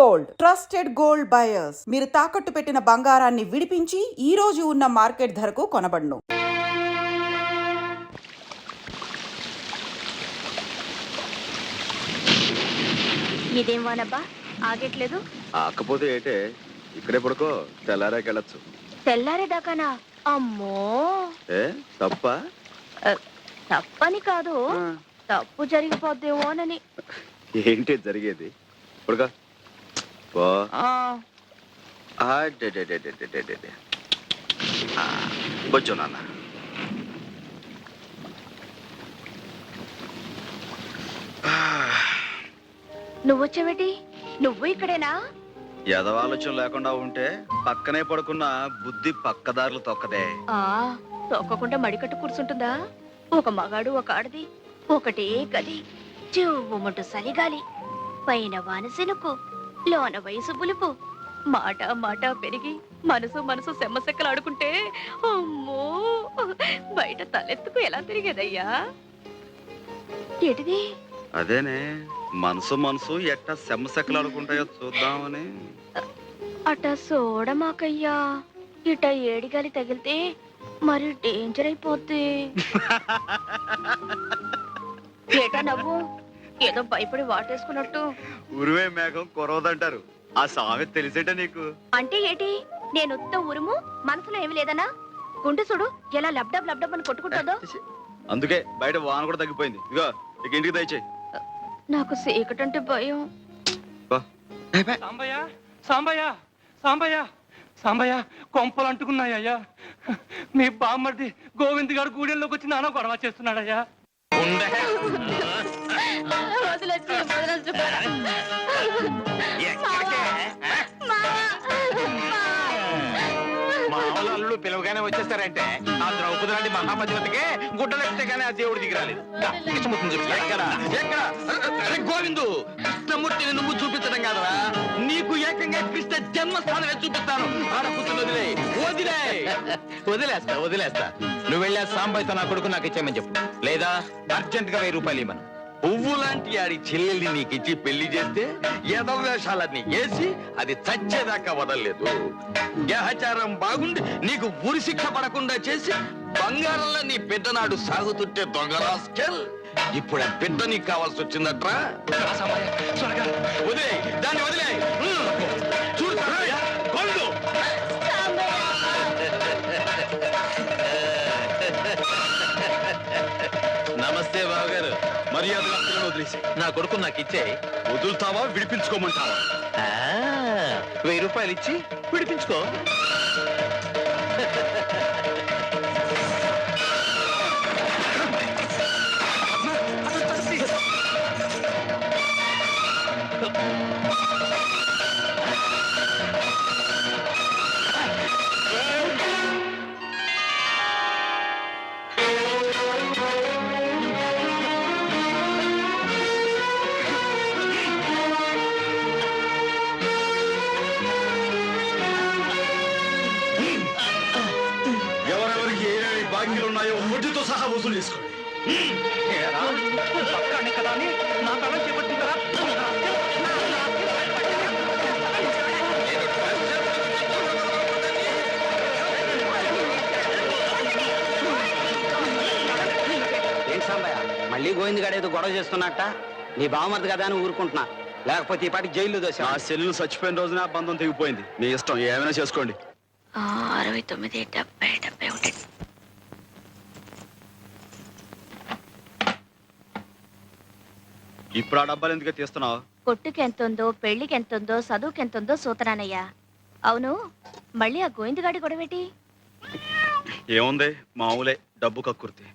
Gold trusted gold buyers మీరు తాకట్టు పెట్టిన బంగారాన్ని విడిపించి ఈ రోజు ఉన్న మార్కెట్ ధరకు కొనబడును ఇదేం వానబ్బా ఆగట్లేదు ఆకపోతే ఏంటే ఇక్కడే పడుకో తెల్లారాకెళ్ళచ్చు తెల్లారే దాకానా అమ్మో ఏ తప్ప తప్పని కాదు తప్పు జరిగిపోద్దేమోనని ఏంటి జరిగేది పడుకో పో కొంచెం నాన్న నువ్వొచ్చావేటి నువ్వు ఇక్కడేనా ఎదవాలోచన లేకుండా ఉంటే పక్కనే పడుకున్న బుద్ధి పక్కదారులు తొక్కదే తొక్కకుండా మడికట్టు కూర్చుంటుందా ఒక మగాడు ఒక ఆడది ఒకటే గది చెవుమంటూ సలిగాలి పైన వానసెనుకు లోన వయసు పులుపు మాట మాట పెరిగి మనసు మనసు సెమ్మసెక్కలు ఆడుకుంటే అమ్మో బయట తలెత్తుకు ఎలా తిరిగేదయ్యా ఏటిది అదేనే మనసు మనసు ఎట్టా సెమ్మసెక్కలు ఆడుకుంటాయో చూద్దామని అట సోడమాకయ్యా ఇట ఏడిగాలి తగిలితే మరి డేంజర్ అయిపోతే ఏటా నవ్వు ఏదో భయపడి వాటేసుకున్నట్టు ఉరువే మేఘం కొరవదంటారు ఆ సామెత తెలిసేట నీకు అంటే ఏంటి నేను ఉత్త ఉరుము మనసులో ఏమి లేదనా గుండె చూడు ఎలా లబ్డబ్ లబ్డబ్ అని కొట్టుకుంటుందో అందుకే బయట వాన కూడా తగ్గిపోయింది ఇగో ఇక ఇంటికి దయచే నాకు సీకటంటే భయం సాంబయ్య సాంబయ్య సాంబయ్య సాంబయ్య కొంపలు అంటుకున్నాయ్యా మీ బామ్మర్ది గోవింద్ గారు గూడెల్లోకి వచ్చి నాన్న గొడవ చేస్తున్నాడయ్యా వదిలేసి వదిలేసి దేవుడు పిలవగానే వచ్చేస్తారంటే ఆ ద్రౌపది లాంటి మహాపతివతికే గుడ్డలెక్కితే కానీ ఆ దేవుడు దిగి రాలేదు చూపి గోవిందు కృష్ణమూర్తిని నువ్వు చూపించడం కాదరా నీకు ఏకంగా కృష్ణ జన్మస్థానం చూపిస్తాను ఆడ కూర్చుని వదిలే వదిలే వదిలేస్తా వదిలేస్తా నువ్వు వెళ్ళా సాంబాయితో నా కొడుకు నాకు ఇచ్చేయమని చెప్పు లేదా అర్జెంట్ గా వెయ్యి రూపాయలు ఇవ్వను పువ్వు లాంటి ఆడి చెల్లెల్ని నీకిచ్చి పెళ్లి చేస్తే ఎదవేషాలన్నీ వేసి అది చచ్చేదాకా వదలలేదు గ్రహచారం బాగుండి నీకు ఉరి శిక్ష పడకుండా చేసి బంగారంలో నీ బిడ్డనాడు సాగుతుంటే దొంగ ఇప్పుడు ఆ బిడ్డ నీకు కావాల్సి వచ్చిందట్రా వదిలే దాన్ని వదిలే తెలిసి నా కొడుకు నాకు ఇచ్చే వదులుతావా విడిపించుకోమంటావా వెయ్యి రూపాయలు ఇచ్చి విడిపించుకో ఉన్నాయో వడ్డీతో సహా వసూలు చేసుకోండి ఏం సాంబయ్య మళ్ళీ గోవింద్ ఏదో గొడవ చేస్తున్నట్ట నీ బావమర్ది కదా అని ఊరుకుంటున్నా లేకపోతే ఈ పాటికి జైల్లో దోశ ఆ సెల్ చచ్చిపోయిన రోజున బంధం తెగిపోయింది మీ ఇష్టం ఏమైనా చేసుకోండి అరవై తొమ్మిది డెబ్బై డెబ్బై ఇప్పుడు ఆ డబ్బాలు ఎందుకు తీస్తున్నావు కొట్టుకి ఎంత ఉందో పెళ్లికి ఎంత ఉందో చదువుకి ఎంత ఉందో సూతనానయ్యా అవును మళ్ళీ ఆ కూడా గొడవేటి ఏముంది మామూలే డబ్బు కక్కుర్తి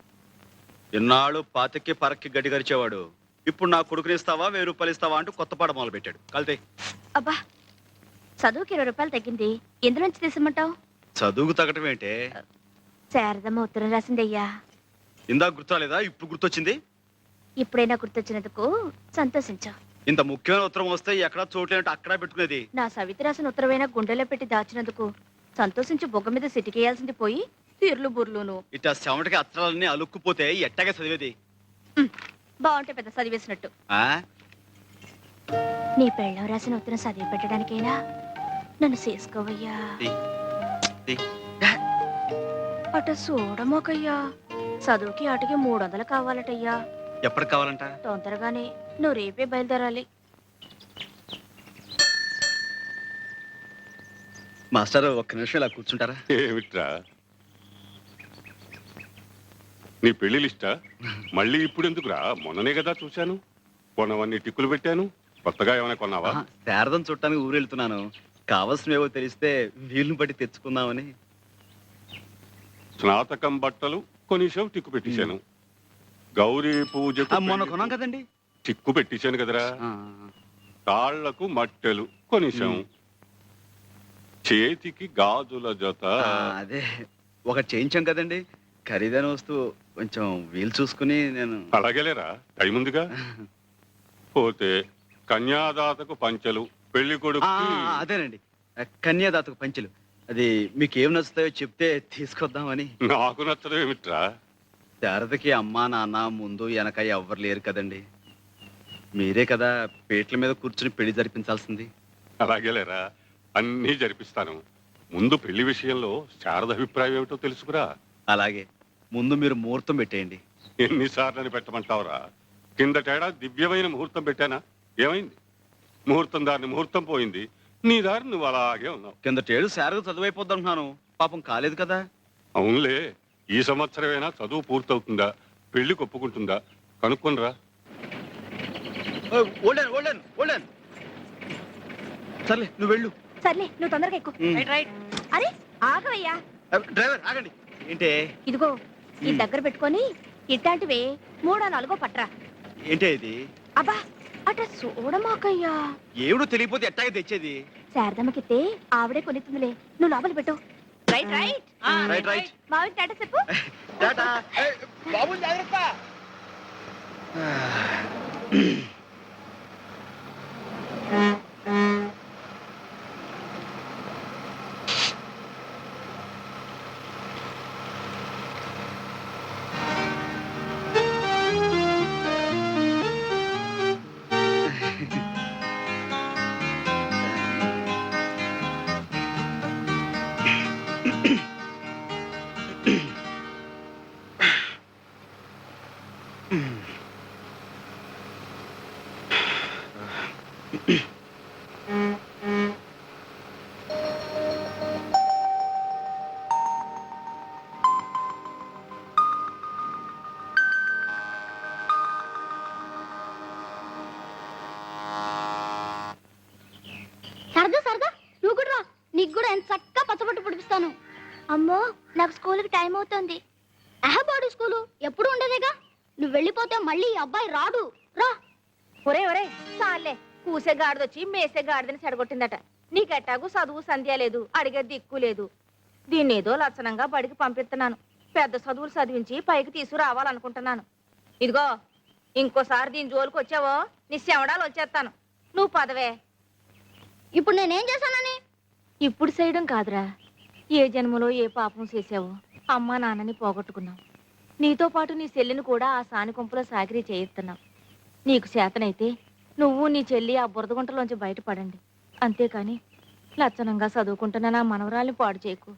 ఇన్నాళ్ళు పాతికి పరక్కి గడ్డి గరిచేవాడు ఇప్పుడు నా కొడుకుని ఇస్తావా వెయ్యి రూపాయలు ఇస్తావా అంటూ కొత్త పాట మొదలు పెట్టాడు కలితే అబ్బా చదువుకి ఇరవై రూపాయలు తగ్గింది నుంచి తీసమంటావు చదువుకు తగ్గటం ఏంటి శారదమ్మ ఉత్తరం రాసిందయ్యా ఇందాక గుర్తురాలేదా ఇప్పుడు గుర్తొచ్చింది ఇప్పుడైనా గుర్తొచ్చినందుకు సంతోషించా ఇంత ముఖ్యమైన ఉత్తరం వస్తే ఎక్కడ చోట్లేంటే అక్కడ పెట్టుకునేది నా సవిత రాసిన ఉత్తరమైన గుండెలో పెట్టి దాచినందుకు సంతోషించి బొగ్గ మీద సిటికేయాల్సింది పోయి తీర్లు బుర్లును ఇట్లా సెవెంట్కి అత్తరాలన్నీ అలుక్కుపోతే ఎట్టాగా చదివేది బాగుంటే పెద్ద చదివేసినట్టు ఆ? నీ పెళ్ళం రాసిన ఉత్తరం చదివి పెట్టడానికైనా నన్ను చేసుకోవయ్యా అటు అట చూడమోకయ్యా చదువుకి ఆటకి మూడు వందలు కావాలటయ్యా ఎప్పటికి కావాలంట తొందరగానే నువ్వు రేపే బయలుదేరాలి మాస్టర్ ఒక్క నిమిషం ఇలా కూర్చుంటారా ఏమిట్రా నీ పెళ్లి లిస్ట మళ్ళీ ఇప్పుడు ఎందుకురా మొన్ననే కదా చూశాను కొనవన్నీ టిక్కులు పెట్టాను కొత్తగా ఏమైనా కొన్నావా శారదం చూడటానికి ఊరు వెళ్తున్నాను ఏవో తెలిస్తే వీలుని బట్టి తెచ్చుకుందామని స్నాతకం బట్టలు కొనిసావు టిక్కు పెట్టించాను గౌరీ పూజ మొన్న కొన్నాం కదండి చిక్కు పెట్టించాను కదరా తాళ్లకు మట్టెలు కొనిసాం చేతికి గాజుల జత అదే ఒక చేయించాం కదండి ఖరీదైన వస్తువు కొంచెం వీలు చూసుకుని నేను అలాగేలేరా టైం ఉందిగా పోతే కన్యాదాతకు పంచలు పెళ్లి కొడుకు అదేనండి కన్యాదాతకు పంచలు అది మీకు ఏం నచ్చుతాయో చెప్తే తీసుకొద్దామని నాకు నచ్చదు ఏమిట్రా శారదకి అమ్మా నాన్న ముందు వెనక ఎవ్వరు లేరు కదండి మీరే కదా పేట్ల మీద కూర్చుని పెళ్లి జరిపించాల్సింది అలాగే లేరా అన్నీ జరిపిస్తాను ముందు పెళ్లి విషయంలో శారద అభిప్రాయం ఏమిటో తెలుసుకురా అలాగే ముందు మీరు ముహూర్తం పెట్టేయండి ఎన్నిసార్లని పెట్టమంటావురా కిందటేడా దివ్యమైన ముహూర్తం పెట్టానా ఏమైంది ముహూర్తం దారిని ముహూర్తం పోయింది నీ దారి నువ్వు అలాగే ఉన్నావు కిందటేడు శారద చదువైపోద్ది అంటున్నాను పాపం కాలేదు కదా అవునులే ఈ సంవత్సరమైనా చదువు పూర్తవుతుందా పెళ్లి కొప్పుకుంటుందా కనుక్కోనరా hold on hold on hold on సర్లే నువ్వు వెళ్ళు సర్లే నువ్వు తొందరగా ఎక్కు రైట్ అరే ఆగవయ్యా డ్రైవర్ ఆగండి ఏంటే ఇదిగో ఈ దగ్గర పెట్టుకొని ఇట్లాంటివి మూడో నాలుగో పట్రా ఏంటే ఇది అబ్బా అట చూడమాకయ్యా ఏడు తెలియపోతే ఎట్టాగా తెచ్చేది శారదమ్మకితే ఆవిడే కొనితుందిలే నువ్వు లోపల పెట్టు రైట్ రైట్ రైట్ రైట్ మావి టాటా చెప్పు టాటా బాబు జాగ్రత్త Ah. నేను చక్కగా పచ్చబొట్టు పుడిపిస్తాను అమ్మో నాకు స్కూల్కి టైం అవుతుంది అహబాడు స్కూలు ఎప్పుడు ఉండదేగా నువ్వు వెళ్ళిపోతే మళ్ళీ ఈ అబ్బాయి రాడు రా ఒరే ఒరే చాలే కూసే గాడిదొచ్చి మేసే గాడిదని చెడగొట్టిందట నీకెట్టాగు చదువు సంధ్య లేదు అడిగే దిక్కు లేదు దీన్ని ఏదో లక్షణంగా బడికి పంపిస్తున్నాను పెద్ద చదువులు చదివించి పైకి తీసుకురావాలనుకుంటున్నాను ఇదిగో ఇంకోసారి దీని జోలికి వచ్చావో నీ శవడాలు వచ్చేస్తాను నువ్వు పదవే ఇప్పుడు నేనేం చేశానని ఇప్పుడు చేయడం కాదురా ఏ జన్మలో ఏ పాపం చేసావో అమ్మా నాన్నని పోగొట్టుకున్నావు నీతో పాటు నీ చెల్లిని కూడా ఆ సానుకొంపులో సాగిరీ చేయిస్తున్నావు నీకు చేతనైతే నువ్వు నీ చెల్లి ఆ బురదగుంటలోంచి బయటపడండి అంతేకాని లచ్చనంగా చదువుకుంటున్న నా మనవరాల్ని పాడు చేయకు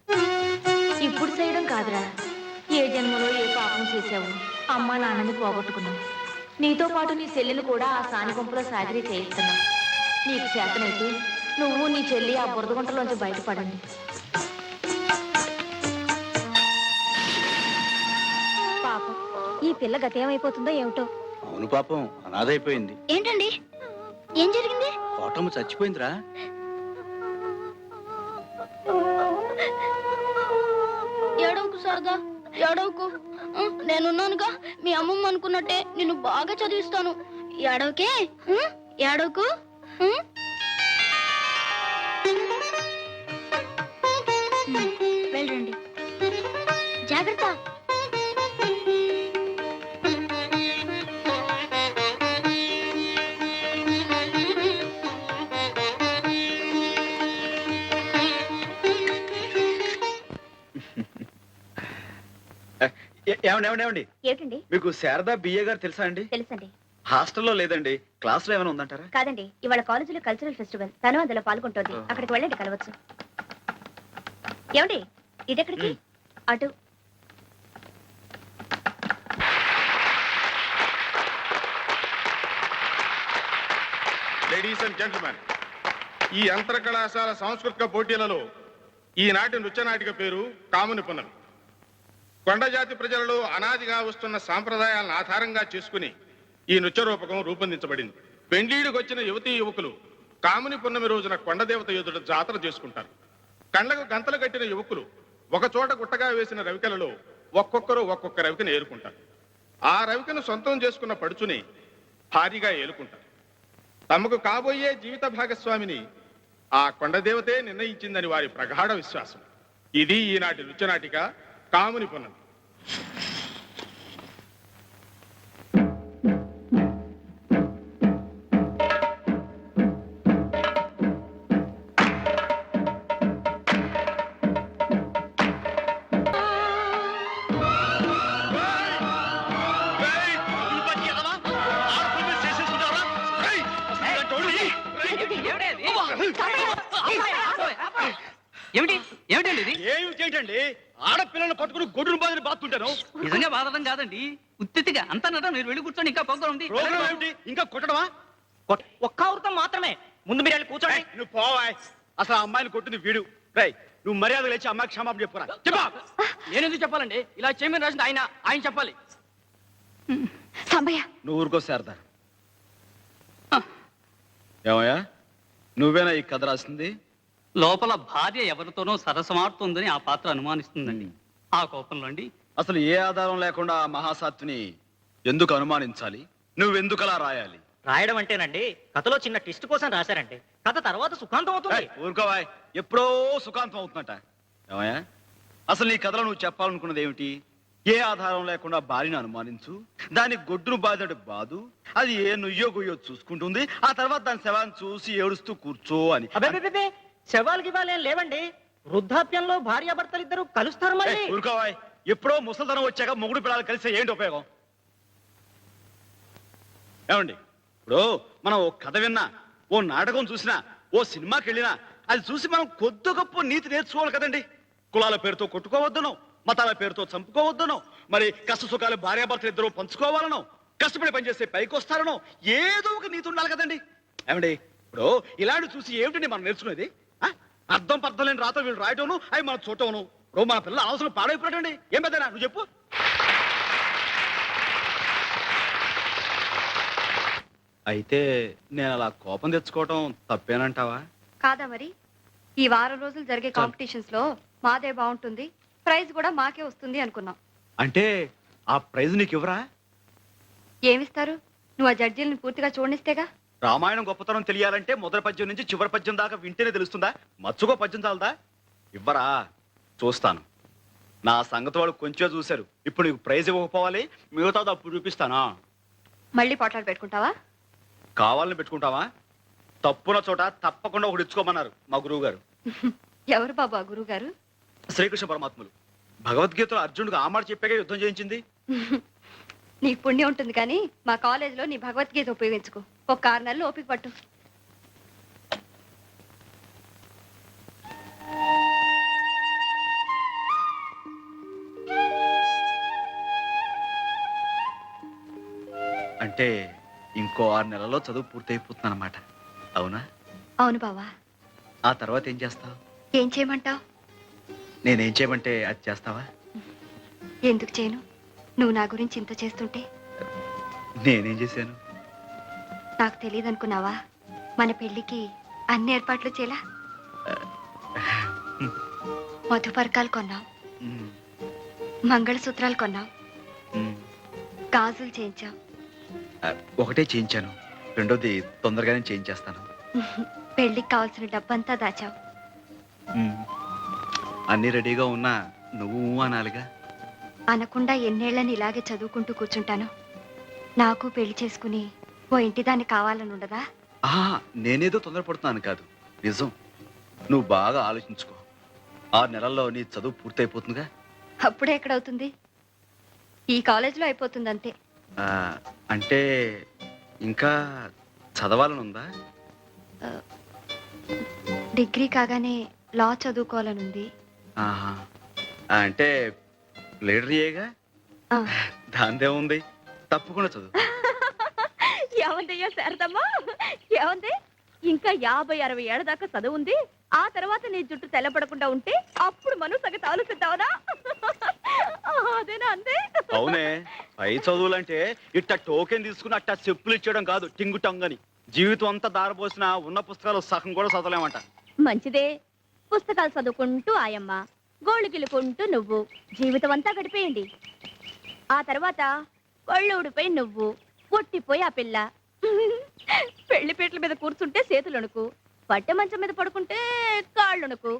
ఇప్పుడు చేయడం కాదురా ఏ జన్మలో ఏ పాపం చేసావు అమ్మా నాన్నని పోగొట్టుకున్నావు నీతో పాటు నీ చెల్లిని కూడా ఆ సానుకొంపులో సాగిరీ చేయిస్తున్నావు నీకు చేతనైతే నువ్వు నీ చెల్లి ఆ బురదగుంటలోంచి బయటపడండి పాపం ఈ పిల్ల ఏమైపోతుందో ఏమిటో అవును పాపం అనాథైపోయింది ఏంటండి ఏం జరిగింది కోటమ్మ చచ్చిపోయిందిరా ఏడవకు సరదా ఏడవకు నేనున్నానుగా మీ అమ్మమ్మ అనుకున్నట్టే నిన్ను బాగా చదివిస్తాను ఏడవకే ఉం, ఏడవకు ఏమండి ఏమండి ఏమండి మీకు శారదా బిఏ గారు తెలుసా అండి తెలుసండి హాస్టల్లో లేదండి క్లాస్ లో ఏమైనా ఉందంటారా కాదండి ఇవాళ కాలేజీలో కల్చరల్ ఫెస్టివల్ తను అందులో పాల్గొంటుంది అక్కడికి వెళ్ళండి కలవచ్చు ఏమండి ఇదెక్కడికి అటు లేడీస్ అండ్ జెంట్మెన్ ఈ అంతర కళాశాల సాంస్కృతిక పోటీలలో ఈనాటి నృత్య నాటిక పేరు కాముని కొండ జాతి ప్రజలలో అనాదిగా వస్తున్న సాంప్రదాయాలను ఆధారంగా చేసుకుని ఈ నృత్య రూపకం రూపొందించబడింది పెండ్లీడికి వచ్చిన యువతీ యువకులు కాముని పున్నమి రోజున కొండదేవత యోధుడు జాతర చేసుకుంటారు కండ్లకు గంతలు కట్టిన యువకులు ఒక చోట గుట్టగా వేసిన రవికలలో ఒక్కొక్కరు ఒక్కొక్క రవికను ఏరుకుంటారు ఆ రవికను సొంతం చేసుకున్న పడుచుని భారీగా ఏలుకుంటారు తమకు కాబోయే జీవిత భాగస్వామిని ఆ కొండదేవతే నిర్ణయించిందని వారి ప్రగాఢ విశ్వాసం ఇది ఈనాటి రుచనాటిక కాముని పున్నమి కాదండి ఉత్తిగా అంత నదా మీరు వెళ్ళి కూర్చోండి ఇంకా పోగ్గా ఉంది ఇంకా కొట్టడమా ఒక్క ఊరితం మాత్రమే ముందు మీరు వెళ్ళి కూర్చోండి నువ్వు పోవాయ్ అసలు ఆ అమ్మాయిని కొట్టింది వీడు రై నువ్వు మర్యాద లేచి అమ్మాయి క్షమాపణ చెప్పురా చెప్పా నేను ఎందుకు చెప్పాలండి ఇలా చేయమని రాసింది ఆయన ఆయన చెప్పాలి నువ్వు ఊరుకో శారదా ఏమయ్యా నువ్వేనా ఈ కథ రాసింది లోపల భార్య ఎవరితోనో సరసమాడుతుందని ఆ పాత్ర అనుమానిస్తుందండి ఆ కోపంలో అండి అసలు ఏ ఆధారం లేకుండా మహాసాత్విని ఎందుకు అనుమానించాలి నువ్వెందుకలా అలా రాయాలి రాయడం అంటేనండి కథలో చిన్న ట్విస్ట్ కోసం రాశారండి కథ తర్వాత సుఖాంతం అవుతుంది ఊరుకోవాయ్ ఎప్పుడో సుఖాంతం అవుతుందట ఏమయ్యా అసలు నీ కథలో నువ్వు చెప్పాలనుకున్నది ఏమిటి ఏ ఆధారం లేకుండా భార్యను అనుమానించు దాని గొడ్డును బాధడు బాదు అది ఏ నుయ్యో గుయ్యో చూసుకుంటుంది ఆ తర్వాత దాని శవాన్ని చూసి ఏడుస్తూ కూర్చో అని శవాలకి శవాలు లేవండి వృద్ధాప్యంలో భార్యాభర్తలు ఇద్దరు కలుస్తారు మళ్ళీ ఏయ్, ఎప్పుడో ముసలితనం వచ్చాక మొగుడు పిల్లలు కలిసి ఏంటి ఉపయోగం ఏమండి ఇప్పుడు మనం ఓ కథ విన్నా ఓ నాటకం చూసినా ఓ సినిమాకి వెళ్ళినా అది చూసి మనం కొద్ది గొప్ప నీతి నేర్చుకోవాలి కదండి కులాల పేరుతో కొట్టుకోవద్దనో మతాల పేరుతో చంపుకోవద్దనో మరి కష్ట సుఖాలు భార్యాభర్తలు ఇద్దరు పంచుకోవాలనో కష్టపడి పనిచేస్తే పైకి వస్తారనో ఏదో ఒక నీతి ఉండాలి కదండి ఏమండి ఇప్పుడు ఇలాంటి చూసి ఏమిటండి మనం నేర్చుకునేది అర్థం పర్థం లేని రాత వీళ్ళు రాయటోను అవి మనం చూడటం ఇప్పుడు మా పిల్లలు అవసరం పాడైపోయాడండి ఏం పెద్దనా నువ్వు చెప్పు అయితే నేను అలా కోపం తెచ్చుకోవటం తప్పేనంటావా కాదా మరి ఈ వారం రోజులు జరిగే కాంపిటీషన్స్ లో మాదే బాగుంటుంది ప్రైజ్ కూడా మాకే వస్తుంది అనుకున్నాం అంటే ఆ ప్రైజ్ నీకు ఇవ్వరా ఏమిస్తారు నువ్వు ఆ జడ్జీలను పూర్తిగా చూడనిస్తేగా రామాయణం గొప్పతనం తెలియాలంటే మొదటి పద్యం నుంచి చివరి పద్యం దాకా వింటేనే తెలుస్తుందా మచ్చుకో పద్యం చాలదా ఇవ్వరా చూస్తాను నా సంగతి వాళ్ళు కొంచెం చూశారు ఇప్పుడు నీకు ప్రైజ్ ఇవ్వకపోవాలి మిగతా అప్పుడు చూపిస్తానా మళ్ళీ పోట్లాడు పెట్టుకుంటావా కావాలని పెట్టుకుంటావా తప్పున చోట తప్పకుండా ఒకటి ఇచ్చుకోమన్నారు మా గురువు గారు ఎవరు బాబు ఆ గురువు గారు శ్రీకృష్ణ పరమాత్ములు భగవద్గీతలో అర్జునుడు ఆ మాట చెప్పాక యుద్ధం చేయించింది నీకు పుణ్యం ఉంటుంది కానీ మా కాలేజీలో నీ భగవద్గీత ఉపయోగించుకో ఒక కారణాలు ఓపిక పట్టు అంటే ఇంకో ఆరు నెలల్లో చదువు పూర్తయిపోతుంది అనమాట అవునా అవును బావా ఆ తర్వాత ఏం చేస్తావు ఏం చేయమంటావు నేనేం చేయమంటే అది చేస్తావా ఎందుకు చేయను నువ్వు నా గురించి ఇంత చేస్తుంటే నేనేం చేశాను నాకు తెలియదు అనుకున్నావా మన పెళ్లికి అన్ని ఏర్పాట్లు చేయలా మధుపరకాలు కొన్నావు మంగళసూత్రాలు కొన్నావు గాజులు చేయించాం ఒకటే చేయించాను రెండోది తొందరగానే చేయించేస్తాను పెళ్లికి కావాల్సిన డబ్బంతా దాచావు అన్ని రెడీగా ఉన్నా నువ్వు అనాలిగా అనకుండా ఎన్నేళ్ళని ఇలాగే చదువుకుంటూ కూర్చుంటాను నాకు పెళ్లి చేసుకుని ఓ ఇంటి దాన్ని కావాలని ఉండదా నేనేదో తొందరపడుతున్నాను కాదు నిజం నువ్వు బాగా ఆలోచించుకో ఆరు నెలల్లో నీ చదువు పూర్తయిపోతుందిగా అప్పుడే ఎక్కడవుతుంది ఈ కాలేజీలో అయిపోతుంది అంతే అంటే ఇంకా చదవాలని ఉందా డిగ్రీ కాగానే లా చదువుకోవాలనుంది ఆహా. అంటే లీడర్ ఏగా ఆ. దాందే ఉంది తప్పకుండా చదువు ఏముందయ్యా శారదమ్మా ఏమంది ఇంకా యాభై అరవై ఏళ్ళ దాకా చదువు ఉంది ఆ తర్వాత నీ జుట్టు తెల్లపడకుండా ఉంటే అప్పుడు మనసు సగ తాలుసిద్దావునా అదేనా అంతే అవునే పై చదువులంటే ఇట్ట టోకెన్ తీసుకుని అట్ట చెప్పులు ఇచ్చేయడం కాదు టింగు టంగని జీవితం అంతా దారపోసిన ఉన్న పుస్తకాలు సగం కూడా చదవలేమంట మంచిదే పుస్తకాలు చదువుకుంటూ ఆయమ్మ గోళ్ళు గిలుకుంటూ నువ్వు జీవితం అంతా గడిపేయండి ఆ తర్వాత పళ్ళు ఊడిపోయి నువ్వు పొట్టిపోయి ఆ పిల్ల పెళ్లి పీటల మీద కూర్చుంటే చేతులు వణుకు పట్టె మంచం మీద పడుకుంటే కాళ్ళు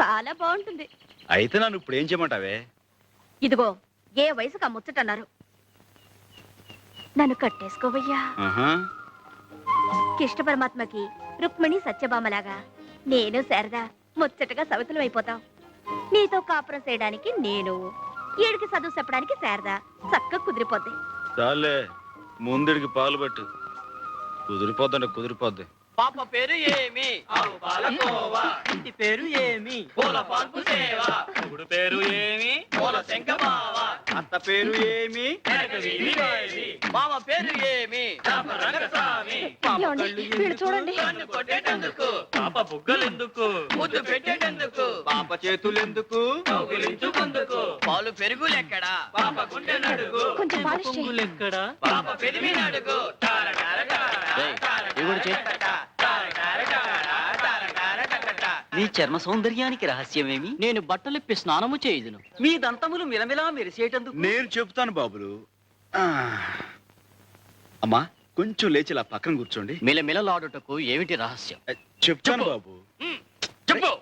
చాలా బాగుంటుంది అయితే నన్ను ఇప్పుడు ఏం చేయమంటావే ఇదిగో ఏ వయసుకు ఆ ముచ్చటన్నారు నన్ను కట్టేసుకోవయ్యా కృష్ణ పరమాత్మకి రుక్మిణి సత్యభామలాగా నేను శారదా ముచ్చటగా సవితులం అయిపోతాం నీతో కాపురం చేయడానికి నేను ఏడికి చదువు చెప్పడానికి శారదా చక్క కుదిరిపోద్ది చాలే ముందుడికి పాలు పెట్టు కుదిరిపోద్దండి కుదిరిపోద్ది పాప పేరు ఏమి ఇంటి పేరు ఏమి పేరు ఏమి అత్త పేరు ఏమి మామ పేరు ఏమి చూడండి పాప బుగ్గలెందుకు ముద్దు పెట్టేటందుకు పాప చేతులెందుకు కౌగులించుకుందుకు పాలు పెరుగులెక్కడా పాప గుండె నడుగు పాప పెరిమి నడుగు నీ చర్మ సౌందర్యానికి రహస్యమేమి నేను బట్టలిప్పి స్నానము చేయదును మీ దంతములు మిలమిలా మెరిసేటందుకు నేను చెప్తాను బాబులు అమ్మా కొంచెం లేచి ఇలా పక్కన కూర్చోండి మిలమిలలాడుటకు ఏమిటి రహస్యం చెప్తాను బాబు చెప్పు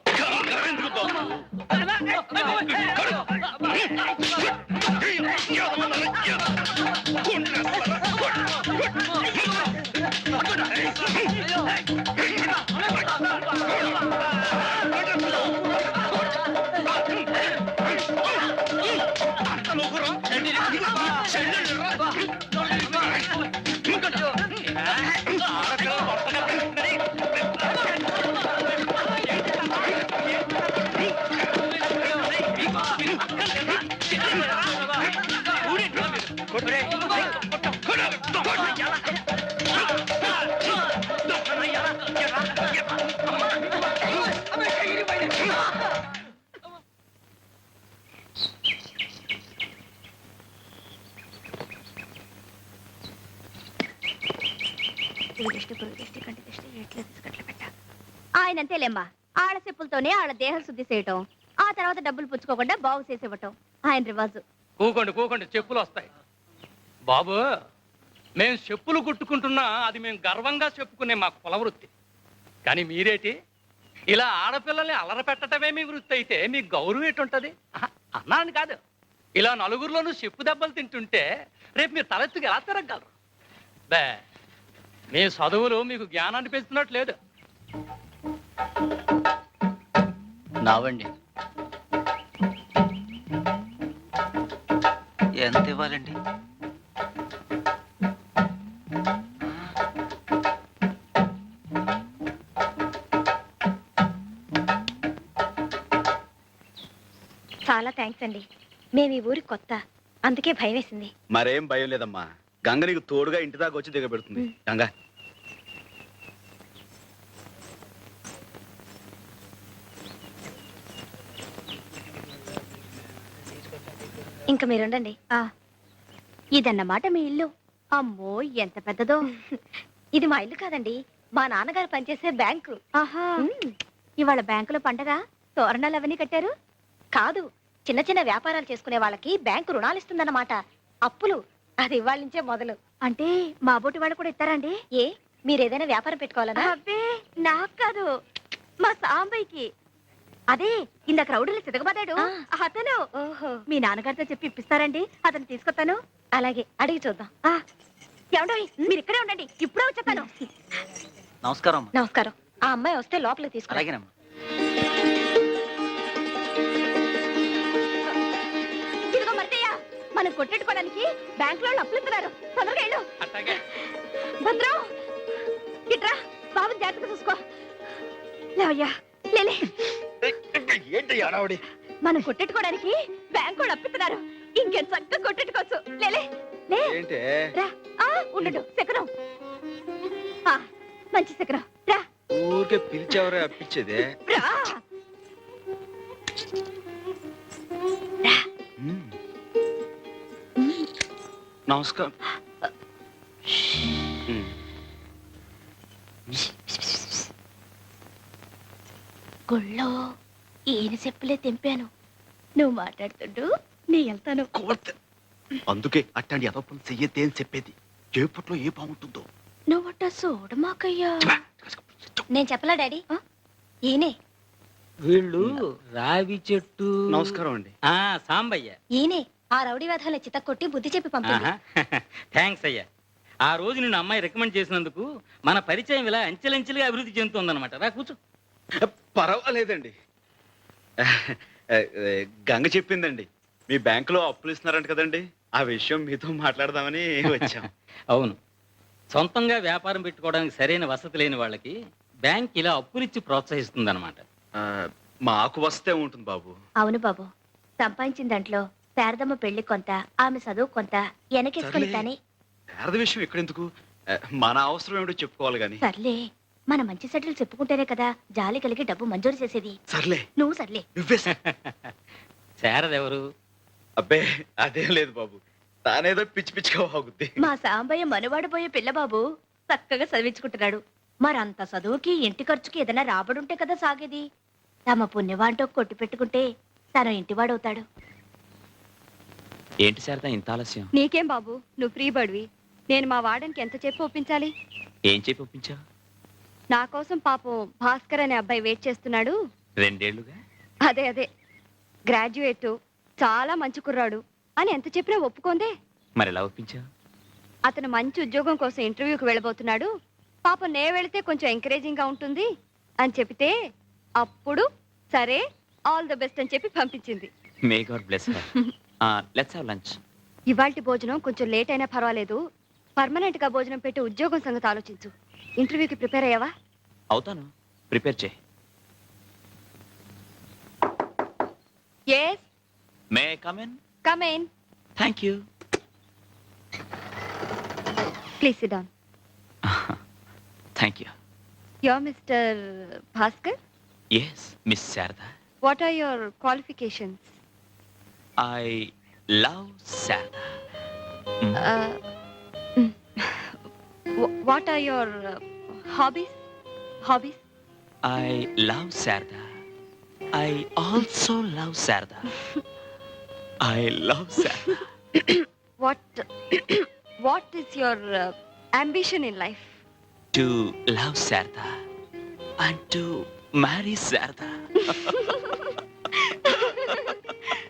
లేంబా ఆడ చెప్పులతోనే ఆడ దేహం శుద్ధి చేయటం ఆ తర్వాత డబ్బులు పుచ్చుకోకుండా బాగు చేసేవటం ఆయన రివాజు కూకోండి కూకోండి చెప్పులు వస్తాయి బాబు మేము చెప్పులు కుట్టుకుంటున్నా అది మేము గర్వంగా చెప్పుకునే మా కుల వృత్తి కానీ మీరేటి ఇలా ఆడపిల్లల్ని అలర పెట్టడమే మీ వృత్తి అయితే మీ గౌరవం ఎటుంటది అన్నాను కాదు ఇలా నలుగురిలోనూ చెప్పు దెబ్బలు తింటుంటే రేపు మీరు తలెత్తుకు ఎలా తిరగలరు బే మీ చదువులు మీకు జ్ఞానాన్ని పెంచుతున్నట్టు లేదు నావండి ఎంత ఇవ్వాలండి చాలా థ్యాంక్స్ అండి మేము ఈ ఊరి కొత్త అందుకే భయం వేసింది మరేం భయం లేదమ్మా గంగ నీకు తోడుగా ఇంటి దాకా వచ్చి దిగబెడుతుంది గంగా ఇంకా మీరుండండి ఇదన్నమాట మీ ఇల్లు అమ్మో ఎంత పెద్దదో ఇది మా ఇల్లు కాదండి మా నాన్నగారు పనిచేసే బ్యాంకు ఇవాళ బ్యాంకులో పండగ తోరణాలు అవన్నీ కట్టారు కాదు చిన్న చిన్న వ్యాపారాలు చేసుకునే వాళ్ళకి బ్యాంకు రుణాలు ఇస్తుందన్నమాట అప్పులు అది ఇవాళ నుంచే మొదలు అంటే మా బోటి వాళ్ళు కూడా ఇస్తారండి ఏ మీరు ఏదైనా వ్యాపారం పెట్టుకోవాలన్నా నాకు కాదు మా సాంబయ్యకి అదే ఇందాక రౌడీలు తిరగబడ్డాడు అతను మీ నాన్నగారితో చెప్పి ఇప్పిస్తారండి అతను తీసుకొస్తాను అలాగే అడిగి చూద్దాం ఏమండో మీరు ఇక్కడే ఉండండి ఇప్పుడే వచ్చేస్తాను నమస్కారం నమస్కారం ఆ అమ్మాయి వస్తే లోపలికి తీసుకురా మనం కొట్టెట్టుకోవడానికి బ్యాంక్ లో అప్పులు ఇస్తున్నారు తొందరగా వెళ్ళు భద్రం ఇట్రా బాబు జాగ్రత్త చూసుకో లేవయ్యా మనం కొట్టెట్టుకోవడానికి బ్యాంక్ కూడా అప్పిస్తున్నారు ఇంకెంత చక్కగా కొట్టెట్టుకోవచ్చు లేలే ఉండడు శకరం మంచి శకరం రా ఊరికే పిలిచేవరే అప్పించేది నమస్కారం గుళ్ళో ఈయన చెప్పులే తెంపాను నువ్వు మాట్లాడుతుండు నేను వెళ్తాను అందుకే అట్టాండి అదొప్పం చెయ్యతే అని చెప్పేది చేపట్లో ఏ బాగుంటుందో నువ్వు నువ్వట్ట చూడమాకయ్యా నేను చెప్పలా డాడీ ఈయనే వీళ్ళు రావి చెట్టు నమస్కారం అండి ఆ సాంబయ్య ఈయనే ఆ రౌడీ వేధాల చిత కొట్టి బుద్ధి చెప్పి పంపింది థ్యాంక్స్ అయ్యా ఆ రోజు నేను అమ్మాయి రికమెండ్ చేసినందుకు మన పరిచయం ఇలా అంచెలంచెలుగా అభివృద్ధి చెందుతుందన్నమాట రా కూర్చో పర్వాలేదండి గంగ చెప్పిందండి మీ బ్యాంకులో అప్పులు ఇస్తున్నారంట కదండి ఆ విషయం మీతో మాట్లాడదామని వచ్చాం అవును సొంతంగా వ్యాపారం పెట్టుకోవడానికి సరైన వసతి లేని వాళ్ళకి బ్యాంక్ ఇలా అప్పులిచ్చి ప్రోత్సహిస్తుంది అనమాట మాకు వస్తే ఉంటుంది బాబు అవును బాబు సంపాదించిన దాంట్లో శారదమ్మ పెళ్లి కొంత ఆమె చదువు కొంత వెనకేసుకుని కానీ శారద విషయం ఎక్కడెందుకు మన అవసరం ఏమిటో చెప్పుకోవాలి కానీ సర్లే మన మంచి సెటిల్ చెప్పుకుంటేనే కదా జాలి కలిగి డబ్బు మంజూరు చేసేది సర్లే నువ్వు సర్లే నువ్వే ఎవరు అబ్బే అదేం లేదు బాబు తానేదో పిచ్చి పిచ్చిగా బాగుద్ది మా సాంబయ్య మనవాడు పోయే పిల్లబాబు చక్కగా చదివించుకుంటున్నాడు మరంత చదువుకి ఇంటి ఖర్చుకి ఏదైనా రాబడుంటే కదా సాగేది తమ పుణ్యవాంటో కొట్టి పెట్టుకుంటే తన ఇంటివాడవుతాడు ఏంటి సార్ ఇంత ఆలస్యం నీకేం బాబు నువ్వు ఫ్రీ బడివి నేను మా వాడనికి ఎంత చెప్పి ఒప్పించాలి ఏం చెప్పి ఒప్పించావు నా కోసం పాపం భాస్కర్ అనే అబ్బాయి వెయిట్ చేస్తున్నాడు రెండేళ్లుగా అదే అదే గ్రాడ్యుయేట్ చాలా మంచి కుర్రాడు అని ఎంత చెప్పినా ఒప్పుకోందే మరి ఎలా ఒప్పించా అతను మంచి ఉద్యోగం కోసం ఇంటర్వ్యూకి వెళ్ళబోతున్నాడు పాపం నే వెళితే కొంచెం ఎంకరేజింగ్ గా ఉంటుంది అని చెప్తే అప్పుడు సరే ఆల్ ద బెస్ట్ అని చెప్పి పంపించింది may God bless let's have lunch ఇవాల్టి భోజనం కొంచెం లేట్ అయినా పర్వాలేదు పర్మనెంట్ గా భోజనం పెట్టి ఉద్యోగం సంగతి ఆలోచించు ఇంటర్వ్యూకి ప్రిపేర్ అయ్యావా అవుతాను ప్రిపేర్ చే Bhaskar What are your uh, hobbies? I love Sarada. I also love Sarada. I love Sarada. What is your uh, ambition in life? To love Sarada and to marry Sarada.